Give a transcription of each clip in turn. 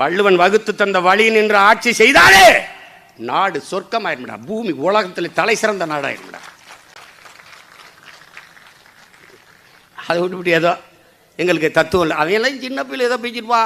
வள்ளுவன் வகுத்து தந்த வழி நின்று ஆட்சி செய்தாலே நாடு சொர்க்கமாயிரும்டா. பூமி உலகத்தில் தலை சிறந்த நாடாயிரும்டா. அதை விட்டுவிட்டு ஏதோ எங்களுக்கு தத்துவம் இல்லை. அவையெல்லாம் சின்ன பிள்ளை ஏதோ பேசிருப்பா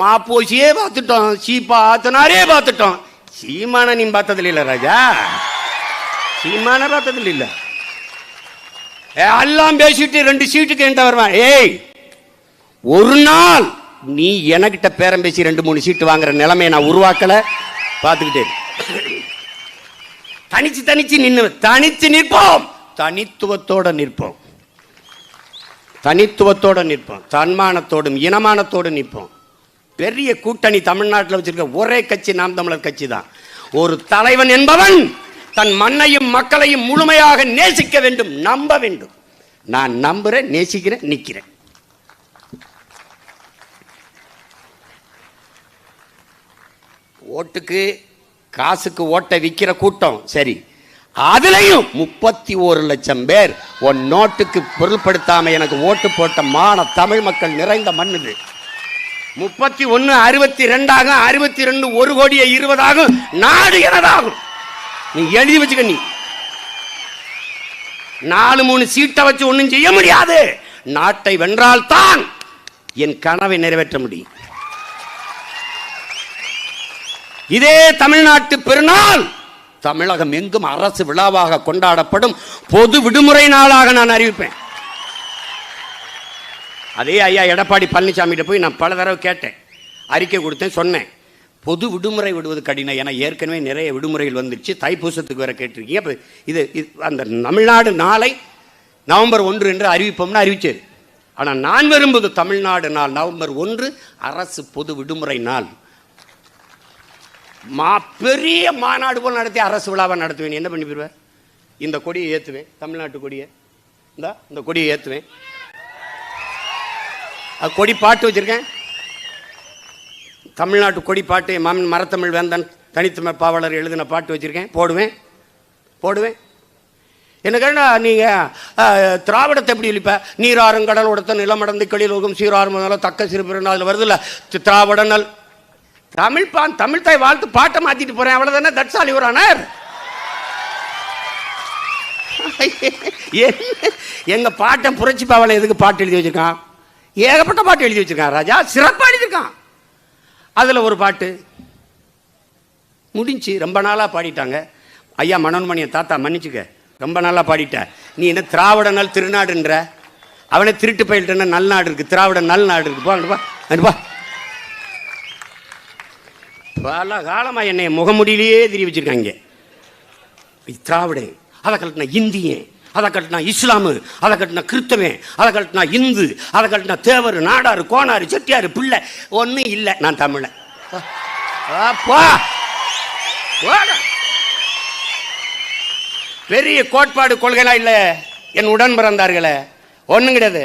மாப்போசியே பார்த்துட்டோம். சீப்பா ஆத்தனாரே பார்த்துட்டோம். சீமான நீ பார்த்ததில்ல இல்லை ராஜா? சீமான பார்த்ததில்ல இல்லை. எல்லாம் பேசிட்டு ரெண்டு சீட்டுக்கு என்கிட்ட வருவான். ஏய் ஒரு நாள் நீ எனக்கிட்ட பேரம் பேசி ரெண்டு மூணு சீட்டு வாங்குற நிலைமையை நான் உருவாக்கல. பார்த்துக்கிட்டேன் தனிச்சு தனிச்சு நின்று தனித்து நிற்போம். தனித்துவத்தோட நிற்போம். தனித்துவத்தோட நிற்போம். தன்மானத்தோடும் இனமானத்தோடு நிற்போம். பெரிய கூட்டணி தமிழ்நாட்டில் வச்சிருக்க ஒரே கட்சி நாம் தமிழர் கட்சி தான். ஒரு தலைவன் என்பவன் தன் மண்ணையும் மக்களையும் முழுமையாக நேசிக்க வேண்டும் நம்ப வேண்டும். நான் நம்புறேன் நேசிக்கிறேன் நிற்கிறேன் ஓட்டுக்கு காசுக்கு ஓட்டை விற்கிற கூட்டம் சரி. அதுலயும் முப்பத்தி ஒரு லட்சம் பேர் உன் நோட்டுக்கு பொருள்படுத்தாம எனக்கு ஓட்டு போட்ட மான தமிழ் மக்கள் நிறைந்த மண்ணுது. முப்பத்தி ஒன்னு அறுபத்தி ரெண்டாகும் அறுபத்தி ரெண்டு ஒரு கோடியே இருபதாகும் நாடு எனதாகும். நீ எழுதி வச்சுக்க நீ. நாலு மூணு சீட்டை வச்சு ஒன்றும் செய்ய முடியாது. நாட்டை வென்றால் தான் என் கனவை நிறைவேற்ற முடியும். இதே தமிழ்நாட்டு பெருநாள் தமிழகம் எங்கும் அரசு விழாவாக கொண்டாடப்படும் பொது விடுமுறை நாளாக நான் அறிவிப்பேன். அதே ஐயா எடப்பாடி பழனிசாமிகிட்ட போய் நான் பல தடவை கேட்டேன். அறிக்கை கொடுத்தேன் சொன்னேன். பொது விடுமுறை விடுவது கடினம் ஏன்னா ஏற்கனவே நிறைய விடுமுறைகள் வந்துருச்சு. தைப்பூசத்துக்கு வேற கேட்டிருக்கீங்க. அப்போ இது அந்த தமிழ்நாடு நாளை நவம்பர் ஒன்று என்று அறிவிப்போம்னு அறிவிச்சது. ஆனால் நான் விரும்புவது தமிழ்நாடு நாள் நவம்பர் ஒன்று அரசு பொது விடுமுறை நாள். மா பெரிய மாநாடு போல் நடத்தி அரசு விழாவை நடத்துவேன். என்ன பண்ணி போயிருவேன் இந்த கொடியை ஏற்றுவேன் தமிழ்நாட்டு கொடியை. இந்த இந்த கொடியை ஏற்றுவேன் அது கொடி பாட்டு வச்சிருக்கேன். தமிழ்நாட்டு கொடி பாட்டு மாமன் மரத்தமிழ் வேந்தன் தனித்தமிழ் பாவலர் எழுதின பாட்டு வச்சிருக்கேன். போடுவேன். போடுவேன். என்ன நீங்கள் திராவிடத்தை எப்படி இழிப்ப? நீராறும் கடல் உடத்த நிலமடந்து களிலோகம் சீராறு முதல்ல தக்க சிறுபிறன் அதில் வருதுல்ல? திராவிட நல் தமிழ் பான் தமிழ் தாய் வாழ்த்து பாட்டை மாத்திட்டு போறேன். அவ்வளவுதானே? தட்சாலி ஒரு ஆனார் எங்க பாட்டை புரட்சி பாவலை எதுக்கு பாட்டு எழுதி வச்சிருக்கான்? ஏகப்பட்ட பாட்டு எழுதி வச்சிருக்கான் ராஜா. சிறப்பாக எழுதியிருக்கான். அதில் ஒரு பாட்டு. முடிஞ்சு ரொம்ப நாளாக பாடிட்டாங்க. ஐயா மனோன்மணியை தாத்தா மன்னிச்சுக்க. ரொம்ப நாளாக பாடிட்ட. நீ என்ன திராவிட நல் திருநாடுன்ற? அவனை திருட்டு பயில்ட்டன நல் நாடு இருக்குது திராவிட நல் நாடு இருக்கு. போ அனுப்பா போ. போ. பல காலமாக என்னை முகமுடியிலேயே திரி வச்சுருக்காங்க. திராவிடன் அதை கட்டின இந்தியன் அதை கட்டினா இஸ்லாமு அதை கட்டின கிறிஸ்தவன் அதை கட்டினா இந்து அதை கட்டினா தேவர் நாடாறு கோனாரு செட்டியாரு பிள்ளை ஒன்றும் இல்லை நான் தமிழன் பெரிய கோட்பாடு கொள்கைலாம் இல்லை. என் உடன் பிறந்தார்களே. ஒன்றும் கிடையாது.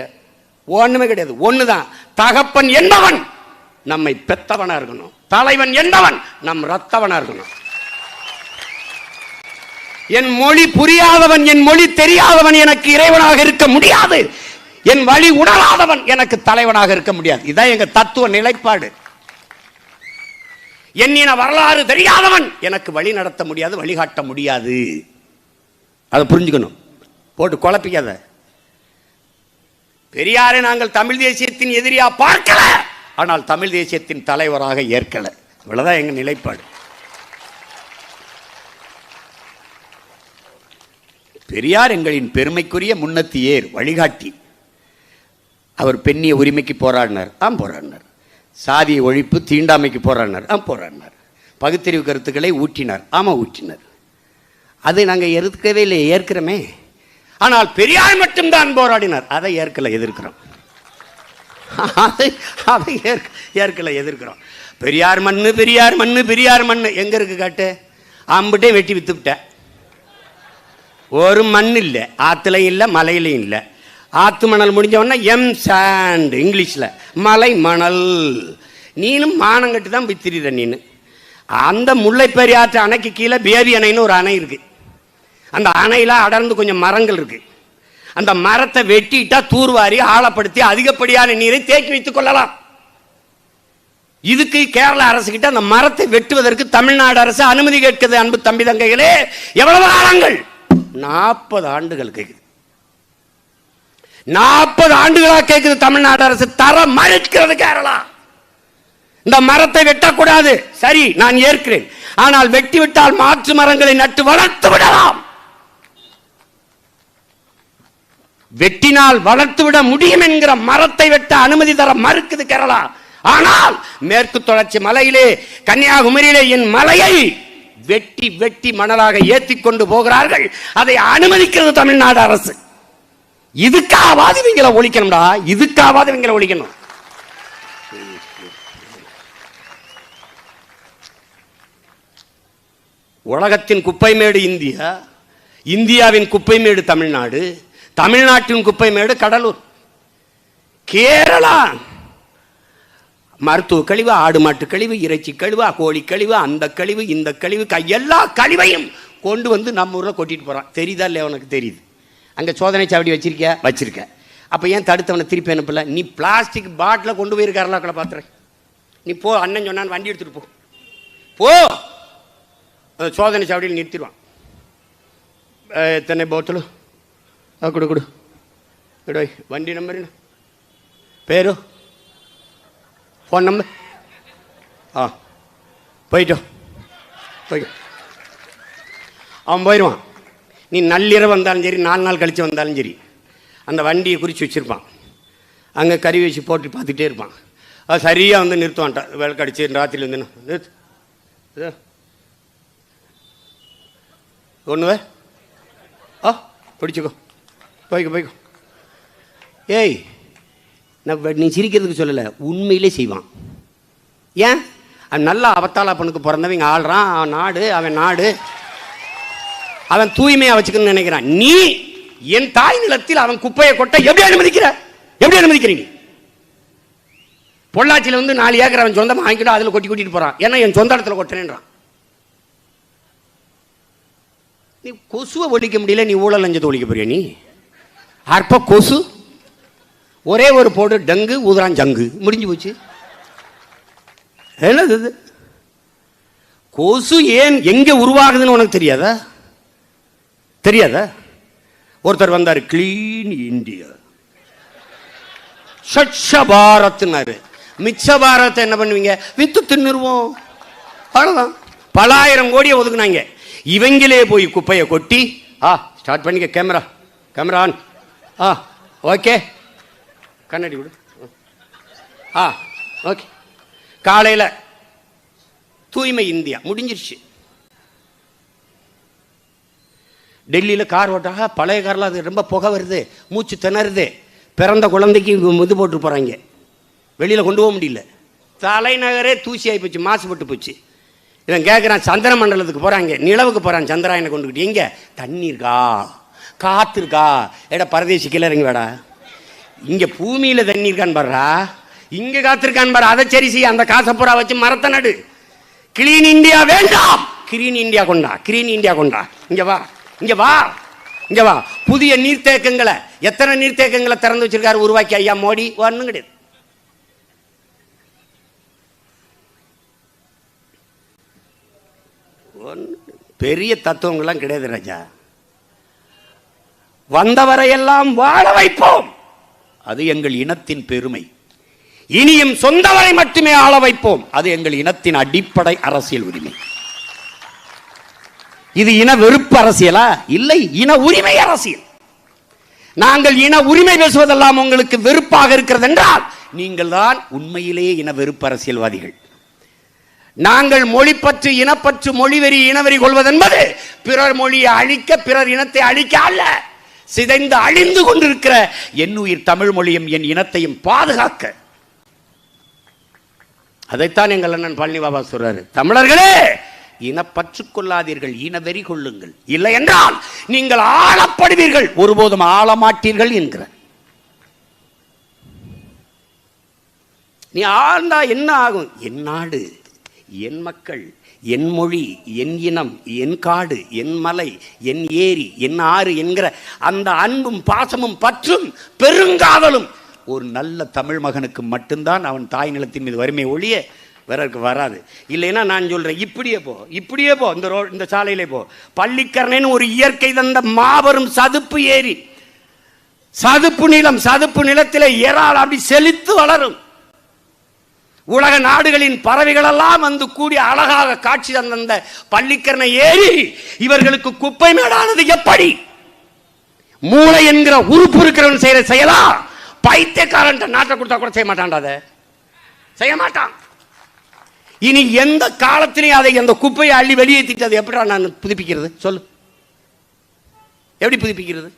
ஒன்றுமே கிடையாது. ஒன்று தான் தகப்பன் என்பவன். நம்மை பெத்தவனா இருக்கணும். தலைவன் என்னவன் நம் ரத்தவனா இருக்கணும். என் மொழி புரியாதவன் என் மொழி தெரியாதவன் எனக்கு இறைவனாக இருக்க முடியாது. என் வழி உணராதவன் எனக்கு தலைவனாக இருக்க முடியாது. இதான் எங்க தத்துவ நிலைப்பாடு. என்னின வரலாறு தெரியாதவன் எனக்கு வழி நடத்த முடியாது வழிகாட்ட முடியாது. அதை புரிஞ்சுக்கணும். போட்டு குழப்பிக்காத. பெரியாரை நாங்கள் தமிழ் தேசியத்தின் எதிரியா பார்க்கல. ஆனால் தமிழ் தேசியத்தின் தலைவராக ஏற்கலை. இவ்வளோதான் எங்கள் நிலைப்பாடு. பெரியார் எங்களின் பெருமைக்குரிய முன்னத்தி ஏர் வழிகாட்டி. அவர் பெண்ணிய உரிமைக்கு போராடினார் ஆம் போராடினார். சாதிய ஒழிப்பு தீண்டாமைக்கு போராடினார் ஆம் போராடினார். பகுத்தறிவு கருத்துக்களை ஊற்றினார் ஆமாம் ஊற்றினார். அதை நாங்கள் எதிர்க்கவே இல்லை ஏற்கிறோமே. ஆனால் பெரியார் மட்டும்தான் போராடினார் அதை ஏற்கலை எதிர்க்கிறோம். அதை அதை ஏற்க ஏற்கலை எதிர்க்கிறோம். பெரியார் மண்ணு பெரியார் மண்ணு பெரியார் மண்ணு. எங்கே இருக்கு காட்டு? அம்பிட்டே வெட்டி விற்றுவிட்டேன் ஒரு மண் இல்லை. ஆற்றுலையும் இல்லை மலையிலையும் இல்லை. ஆற்று மணல் முடிஞ்சவொன்னே எம் சாண்ட் இங்கிலீஷில். மலை மணல். நீனும் மானங்கட்டு தான் போய் திரியிற நீனு. அந்த முல்லை பெரியாற்று அணைக்கு கீழே பேபி அணைன்னு ஒரு அணை இருக்குது அந்த அணையில் அடர்ந்து கொஞ்சம் மரங்கள் இருக்குது அந்த மரத்தை வெட்டிட்டா தூர்வாரி ஆழப்படுத்தி அதிகப்படியான நீரை தேக்கி வைத்துக் கொள்ளலாம். இதுக்கு கேரள அரசு கிட்ட அந்த மரத்தை வெட்டுவதற்கு தமிழ்நாடு அரசு அனுமதி கேட்கிறது அன்பு தம்பி தங்கைகளே. எவ்வளவு காலங்கள்? நாற்பது ஆண்டுகள் கேட்குது நாற்பது ஆண்டுகளாக கேட்குது தமிழ்நாடு அரசு. தர மறுக்கிறது கேரளா. இந்த மரத்தை வெட்டக்கூடாது. சரி நான் ஏற்கிறேன். ஆனால் வெட்டி விட்டால் மாற்று மரங்களை நட்டு வளர்த்து விடலாம். வெட்டினால் வளர்த்து விட முடியும் என்கிற மரத்தை வெட்ட அனுமதி தர மறுக்குது கேரளா. ஆனால் மேற்கு தொடர்ச்சி மலையிலே கன்னியாகுமரியிலே என் மலையை வெட்டி வெட்டி மணலாக ஏற்றி கொண்டு போகிறார்கள். அதை அனுமதிக்கிறது தமிழ்நாடு அரசு. இதுக்காவது இவங்களை ஒழிக்கணும்டா? இதுக்காவது இவங்களை ஒழிக்கணும்? உலகத்தின் குப்பைமேடு இந்தியா இந்தியாவின் குப்பைமேடு தமிழ்நாடு தமிழ்நாட்டின் குப்பைமேடு கடலூர். கேரளா. மருத்துவ கழிவு ஆடு மாட்டு கழிவு இறைச்சி கழிவு கோழி கழிவு அந்த கழிவு இந்த கழிவு எல்லா கழிவையும் கொண்டு வந்து நம்ம ஊரில் கொட்டிட்டு போகிறான் தெரியுதா இல்லை உனக்கு? தெரியுது. அங்கே சோதனை சாவடி வச்சிருக்க வச்சிருக்க அப்போ ஏன் தடுத்தவனை திருப்பி அனுப்பல? நீ பிளாஸ்டிக் பாட்டில் கொண்டு போயிருக்காருல கூட பார்த்துறேன் நீ போ அண்ணன் சொன்னான் வண்டி எடுத்துகிட்டு போ. போ. சோதனை சாவடியில் நிறுத்திடுவான். எத்தனை போத்தலும் ஆ கொடு கொடு கொடு வண்டி நம்பர் என்ன பேரு ஃபோன் நம்பர் ஆ போயிட்டோம் போய் அவன் போயிடுவான் நீ நள்ளிரவு வந்தாலும் சரி நாலு நாள் கழித்து வந்தாலும் சரி அந்த வண்டியை குறித்து வச்சுருப்பான் அங்கே கறி வச்சு போட்டு பார்த்துட்டே இருப்பான் அது சரியாக வந்து நிறுத்துவான்ட்டா வேலை கடிச்சு ராத்திரி வந்து நிறுத்து ஒன்று ஆ பிடிச்சிக்கோ போய்க்கோ போய்க்கோ. ஏய் நான் நீ சிரிக்கிறதுக்கு சொல்லலை. உண்மையிலே செய்வான். ஏன்? அவன் நல்ல அவத்தாள பொண்ணுக்கு பிறந்தவங்க ஆள்றான். அவன் நாடு அவன் நாடு. அவன் தூய்மையாக வச்சுக்கணும்னு நினைக்கிறான். நீ என் தாய் நிலத்தில் அவன் குப்பையை கொட்ட எப்படி அனுமதிக்கிற? எப்படி அனுமதிக்கிறீங்க பொள்ளாச்சியில் வந்து நாலு ஏக்கர் அவன் சொந்தமாக வாங்கிட்டு அதில் கொட்டி கொட்டிட்டு போகிறான் ஏன்னா என் சொந்த இடத்துல கொட்டினேன்றான் நீ கொசுவை ஒழிக்க முடியல நீ ஊழல் லஞ்சத்தை ஒழிக்க போறியா நீ? அற்ப கொசு ஒரே ஒரு போடு டங்கு ஊதுறான் ஜங்கு. முடிஞ்சு போச்சு. என்னது இது? கொசு ஏன் எங்கே உருவாகுதுன்னு உனக்கு தெரியாதா? தெரியாதா? ஒருத்தர் வந்தார் கிளீன் இந்தியா ஸ்வச்ச பாரத்னாரு மிச்ச பாரத்தை என்ன பண்ணுவீங்க? வித்து தின்னுருவோம். அவ்வளோதான் பலாயிரம் கோடியை ஒதுக்குனாங்க. இவங்களே போய் குப்பையை கொட்டி ஆ ஸ்டார்ட் பண்ணிக்க கேமரா கேமரா ஆன் ஆ ஓகே. கண்ணாடி விடு ஆ ஓகே. காலையில் தூய்மை இந்தியா முடிஞ்சிருச்சு. டெல்லியில் கார் ஓட்டாக பழைய காரில் அது ரொம்ப புகை வருது. மூச்சு திணறுது. பிறந்த குழந்தைக்கு இது போட்டு போகிறாங்க வெளியில் கொண்டு போக முடியல. தலைநகரே தூசி ஆகி போச்சு மாசுபட்டு போச்சு. இவன் கேட்குறான் சந்திர மண்டலத்துக்கு போகிறாங்க நிலவுக்கு போகிறான் சந்திராயனை கொண்டுக்கிட்டு எங்கே? தண்ணி இருக்கா காற்று இருக்கா ஏடா பரதேசி கீழே இறங்கி வேடா இங்கே பூமியில் தண்ணி இருக்கான்னு பாடுறா இங்கே காத்திருக்கான்னு பாரு. அதை சரி செய்ய அந்த காசை பூரா வச்சு மரத்தை நடு. கிளீன் இந்தியா வேண்டாம். கிரீன் இந்தியா கொண்டா. கிரீன் இந்தியா கொண்டா. இங்கே வா. இங்கே வா. இங்கே வா. புதிய நீர்த்தேக்கங்களை. எத்தனை நீர்த்தேக்கங்களை திறந்து வச்சிருக்காரு உருவாக்கி ஐயா மோடி? ஒன்றும் கிடையாது. பெரிய தத்துவங்கள்லாம் கிடையாது ராஜா. வந்தவரையெல்லாம் வாழ வைப்போம். அது எங்கள் இனத்தின் பெருமை. இனியும் சொந்தவரை மட்டுமே ஆள வைப்போம். அது எங்கள் இனத்தின் அடிப்படை அரசியல் உரிமை. இது இன வெறுப்பு அரசியலா? இல்லை இன உரிமை அரசியல். நாங்கள் இன உரிமை பேசுவதெல்லாம் உங்களுக்கு வெறுப்பாக இருக்கிறது என்றால் நீங்கள் தான் உண்மையிலேயே இன வெறுப்பு அரசியல்வாதிகள். நாங்கள் மொழி பற்று இனப்பற்று மொழிவெறி இனவெறி கொள்வதென்பது பிறர் மொழியை அழிக்க பிறர் இனத்தை அழிக்க அல்ல. சிதைந்து அழிந்து கொண்டிருக்கிற என் உயிர் தமிழ் மொழியும் என் இனத்தையும் பாதுகாக்க. அதைத்தான் எங்கள் அண்ணன் பழனி பாபா சொல்றாரு. தமிழர்களே இனப்பற்று கொள்ளாதீர்கள் இனவெறி கொள்ளுங்கள். இல்லை என்றால் நீங்கள் ஆளப்படுவீர்கள் ஒருபோதும் ஆளமாட்டீர்கள் என்கிற நீ ஆழ்ந்தா என்ன ஆகும்? என் நாடு என் மக்கள் என் மொழி என் இனம் என் காடு என் மலை என் ஏரி என் ஆறு என்கிற அந்த அன்பும் பாசமும் பற்றும் பெருங்காதலும் ஒரு நல்ல தமிழ் மகனுக்கு மட்டும்தான் அவன் தாய் நிலத்தின் மீது வறுமை ஒழிய பிறருக்கு வராது. இல்லைன்னா நான் சொல்கிறேன் இப்படியே போ இப்படியே போ இந்த ரோ இந்த சாலையிலே போ. பள்ளிக்கரணைன்னு ஒரு இயற்கை தந்த மாபெரும் சதுப்பு ஏரி. சதுப்பு நிலம் சதுப்பு நிலத்தில் இறால் அப்படி செழித்து வளரும். உலக நாடுகளின் பறவைகளெல்லாம் வந்து கூடி அழகாக காட்சி தந்த பள்ளிக்கரணை ஏறி இவர்களுக்கு குப்பை மேடானது எப்படி? மூளை என்கிற உறுப்பு இருக்கிறவன் செய்யற செயலா? பைத்தியக்காரன் நாட்டை கொடுத்தா கூட செய்ய மாட்டான்டாத அதை. செய்ய மாட்டான். இனி எந்த காலத்திலையும் அதை அந்த குப்பையை அள்ளி வெளியேற்றிட்டு அதை எப்படி நான் புதுப்பிக்கிறது? சொல்லு. எப்படி புதுப்பிக்கிறது?